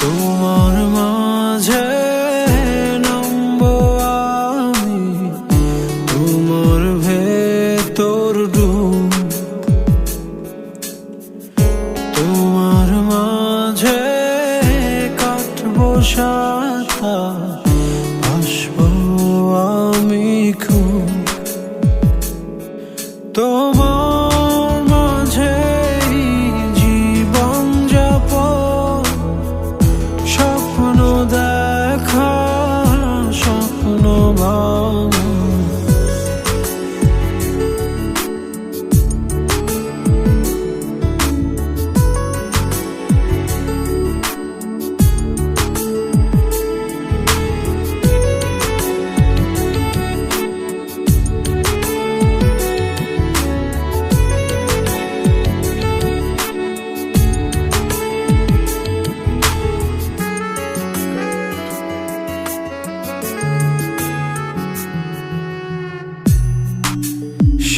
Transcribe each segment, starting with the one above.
তোমার মাঝে নামবো আমি। তোমার ভেতর ডুব। তোমার মাঝে কাটবো সাথা আসব আমি খুব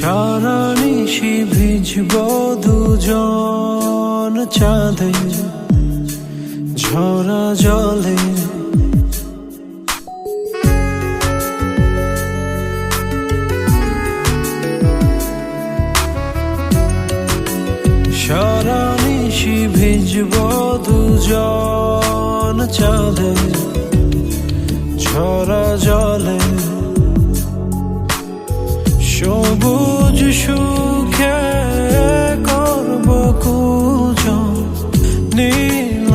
সারা নিশি ভিজব দুজন চাঁদে ঝরা জলে। সারা নিশি ভিজব দুজন চাঁদে ঝরা জলে।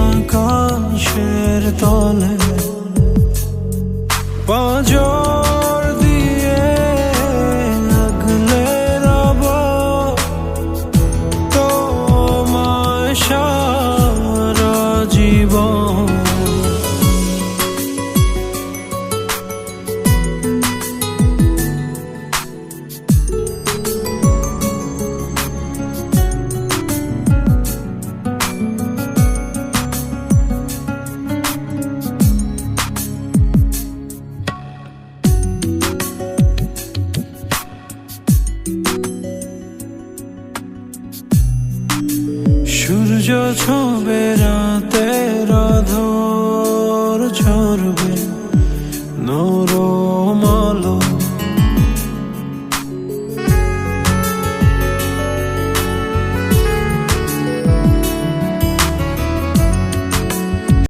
আকাশের তলে পাঁজর সূর্য ছবে রাতের ধর ঝরবে।